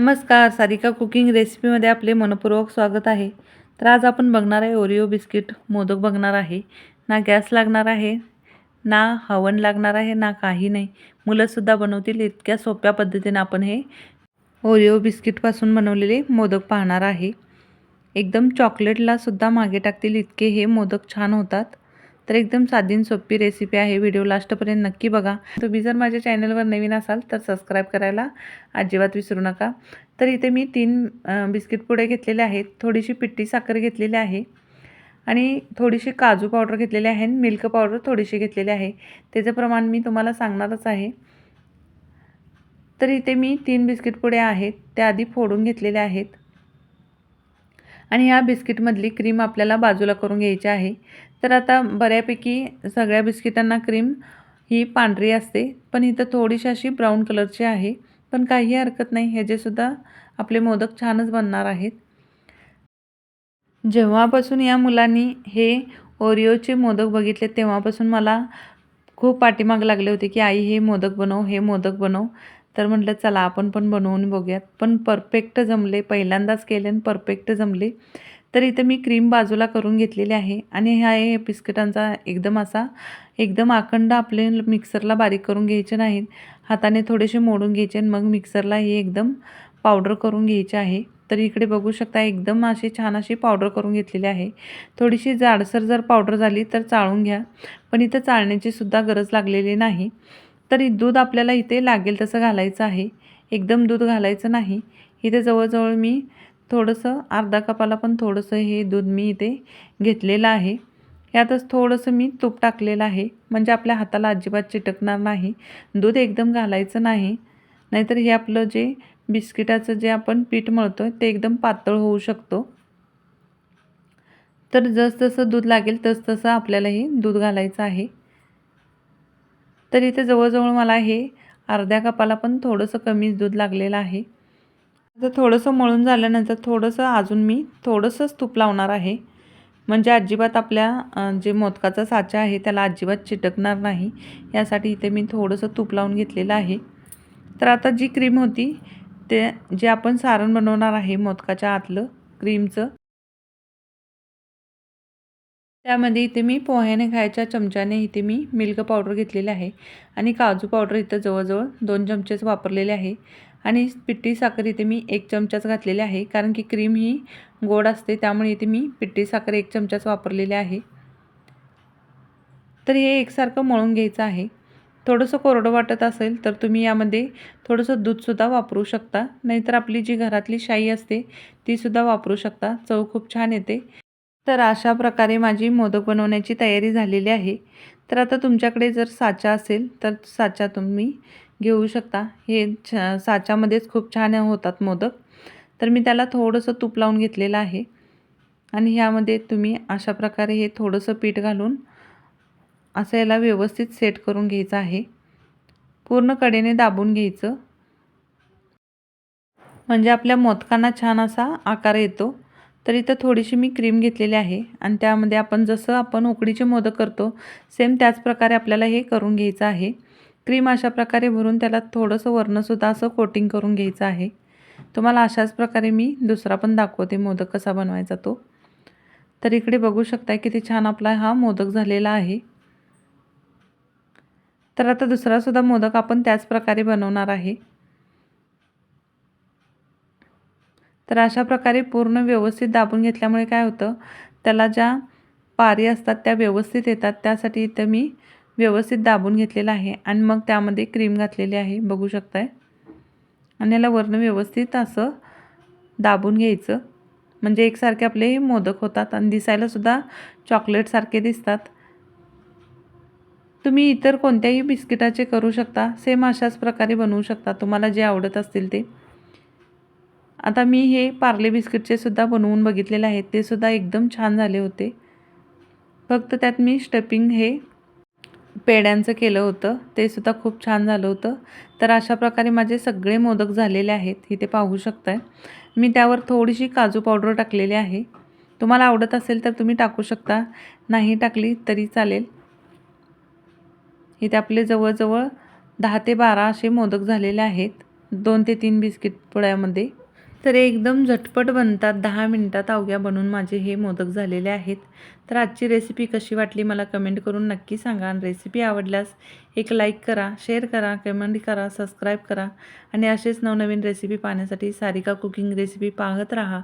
नमस्कार सारिका कुकिंग रेसिपीमध्ये आपले मनपूर्वक स्वागत आहे. तर आज आपण बघणार आहे ओरिओ बिस्किट मोदक बघणार आहे ना गॅस लागणार आहे ना हवन लागणार आहे ना काही नाही. मुलंसुद्धा बनवतील इतक्या सोप्या पद्धतीने आपण हे ओरिओ बिस्किटपासून बनवलेले मोदक पाहणार आहे. एकदम चॉकलेटलासुद्धा मागे टाकतील इतके हे मोदक छान होतात. तर एकदम साधी सोपी रेसिपी आहे. व्हिडिओ लास्टपर्यंत नक्की बघा. तुम्ही जर माझ्या चॅनलवर नवीन असाल तर सबस्क्राईब करायला अजिबात विसरू नका. तर इथे मी तीन बिस्किट पुडे घेतलेले आहेत. थोडीशी पिट्टी साखर घेतलेली आहे. आणि थोडीशी काजू पावडर घेतलेली आहे आणि मिल्क पावडर थोडीशी घेतलेली आहे. त्याचं प्रमाण मी तुम्हाला सांगणारच आहे. तर इथे मी तीन बिस्किट पुडे आहेत. त्या आधी फोडून घेतलेल्या आहेत. आणि ह्या बिस्किटमधली क्रीम आपल्याला बाजूला करून घ्यायची आहे. तर आता बऱ्यापैकी सगळ्या बिस्किटांना क्रीम ही पांढरी असते पण इथं थोडीशी अशी ब्राऊन कलरची आहे. पण काही हरकत नाही ह्याचेसुद्धा आपले मोदक छानच बनणार आहेत. जेव्हापासून या मुलांनी हे ओरिओचे मोदक बघितले तेव्हापासून मला खूप पाठीमाग लागले होते की आई हे मोदक बनव हे मोदक बनव. तर म्हटलं चला आपण पण बनवून बघूयात. पण परफेक्ट जमले पहिल्यांदाच केले आणि परफेक्ट जमले. तर इथं मी क्रीम बाजूला करून घेतलेली आहे आणि ह्या हे बिस्किटांचा एकदम असा एकदम अखंड आपले मिक्सरला बारीक करून घ्यायचे नाहीत. हाताने थोडेसे मोडून घ्यायचे आणि मग मिक्सरला हे एकदम पावडर करून घ्यायचे आहे. तर इकडे बघू शकता एकदम अशी छान अशी पावडर करून घेतलेली आहे. थोडीशी जाडसर जर पावडर झाली तर चाळून घ्या. पण इथं चाळण्याची सुद्धा गरज लागलेली नाही. तरी दूध आपल्याला इथे लागेल तसं घालायचं आहे. एकदम दूध घालायचं नाही. इथे जवळजवळ मी थोडंसं अर्धा कपाला पण थोडंसं हे दूध मी इथे घेतलेलं आहे. यातच थोडंसं मी तूप टाकलेलं आहे. म्हणजे आपल्या हाताला अजिबात चिटकणार नाही. दूध एकदम घालायचं नाही. नाहीतर हे आपलं जे बिस्किटाचं जे आपण पीठ मळतो ते एकदम पातळ होऊ शकतो. तर जसजसं दूध लागेल तसतसं आपल्याला हे दूध घालायचं आहे. तर इथे जवळजवळ मला हे अर्ध्या कपाला पण थोडंसं कमीच दूध लागलेलं आहे. आता थोडंसं मळून झाल्यानंतर थोडंसं अजून मी थोडंसंच तूप लावणार आहे. म्हणजे अजिबात आपल्या जे मोदकाचा साचा आहे त्याला अजिबात चिटकणार नाही. यासाठी इथे मी थोडंसं तूप लावून घेतलेलं आहे. तर आता जी क्रीम होती ते जे आपण सारण बनवणार आहे मोदकाच्या आतलं क्रीमचं त्यामध्ये इथे मी पोह्याने खायच्या चमच्याने इथे मी मिल्क पावडर घेतलेली आहे आणि काजू पावडर इथं जवळजवळ दोन चमचेच वापरलेले आहे. आणि पिठी साखर इथे मी एक चमचाच घातलेली आहे कारण की क्रीम ही गोड असते त्यामुळे इथे मी पिठी साखर एक चमचाच वापरलेले आहे. तर हे एकसारखं मळून घ्यायचं आहे. थोडंसं कोरडं वाटत असेल तर तुम्ही यामध्ये थोडंसं दूधसुद्धा वापरू शकता. नाहीतर आपली जी घरातली शाई असते तीसुद्धा वापरू शकता. चव खूप छान येते. तर अशा प्रकारे माझी मोदक बनवण्याची तयारी झालेली आहे. तर आता तुमच्याकडे जर साचा असेल तर साचा तुम्ही घेऊ शकता. हे छ साच्यामध्येच खूप छान होतात मोदक. तर मी त्याला थोडंसं तूप लावून घेतलेलं आहे. आणि ह्यामध्ये तुम्ही अशा प्रकारे हे थोडंसं पीठ घालून असं याला व्यवस्थित सेट करून घ्यायचं आहे. पूर्ण कडेने दाबून घ्यायचं. म्हणजे आपल्या मोदकांना छान असा आकार येतो. तर इथं थोडीशी मी क्रीम घेतलेली आहे आणि त्यामध्ये आपण जसं आपण उकडीचे मोदक करतो सेम त्याच प्रकारे आपल्याला हे करून घ्यायचं आहे. क्रीम अशा प्रकारे भरून त्याला थोडंसं वरणंसुद्धा असं कोटिंग करून घ्यायचं आहे. तुम्हाला अशाच प्रकारे मी दुसरा पण दाखवते मोदक कसा बनवायचा तो. तर इकडे बघू शकता किती छान आपला हा मोदक झालेला आहे. तर आता दुसरासुद्धा मोदक आपण त्याच प्रकारे बनवणार आहे. तर अशा प्रकारे पूर्ण व्यवस्थित दाबून घेतल्यामुळे काय होतं त्याला ज्या पारी असतात त्या व्यवस्थित येतात त्यासाठी इथं मी व्यवस्थित दाबून घेतलेलं आहे आणि मग त्यामध्ये क्रीम घातलेली आहे बघू शकताय. आणि याला वर्ण व्यवस्थित असं दाबून घ्यायचं. म्हणजे एकसारखे आपले मोदक होतात आणि दिसायलासुद्धा चॉकलेटसारखे दिसतात. तुम्ही इतर कोणत्याही बिस्किटाचे करू शकता. सेम अशाच प्रकारे बनवू शकता. तुम्हाला जे आवडत असतील ते. आता मी हे पार्ले बिस्किटचे सुद्धा बनवून बघितलेले आहेत. ते सुद्धा एकदम छान झाले होते. फक्त त्यात मी स्टपिंग हे पेड्यांचं केलं होतं. ते सुद्धा खूप छान झालं होतं. तर अशा प्रकारे माझे सगळे मोदक झालेले आहेत. इथे पाहू शकताय. मी त्यावर थोडीशी काजू पावडर टाकलेली आहे. तुम्हाला आवडत असेल तर तुम्ही टाकू शकता. नाही टाकली तरी चालेल. इथे आपले जवळजवळ दहा ते बारा असे मोदक झालेले आहेत. दोन ते तीन बिस्किट पोळ्यामध्ये तर एकदम झटपट बनतात. दहा मिनटात अवघ्या बनून माझे हे मोदक झालेले आहेत. तर आजची रेसिपी कशी वाटली मला कमेंट करून नक्की सांगा आणि रेसिपी आवडल्यास एक लाईक करा शेअर करा कमेंट करा सबस्क्राईब करा आणि असेच नवनवीन रेसिपी पाहण्यासाठी सारिका कुकिंग रेसिपी पाहत राहा.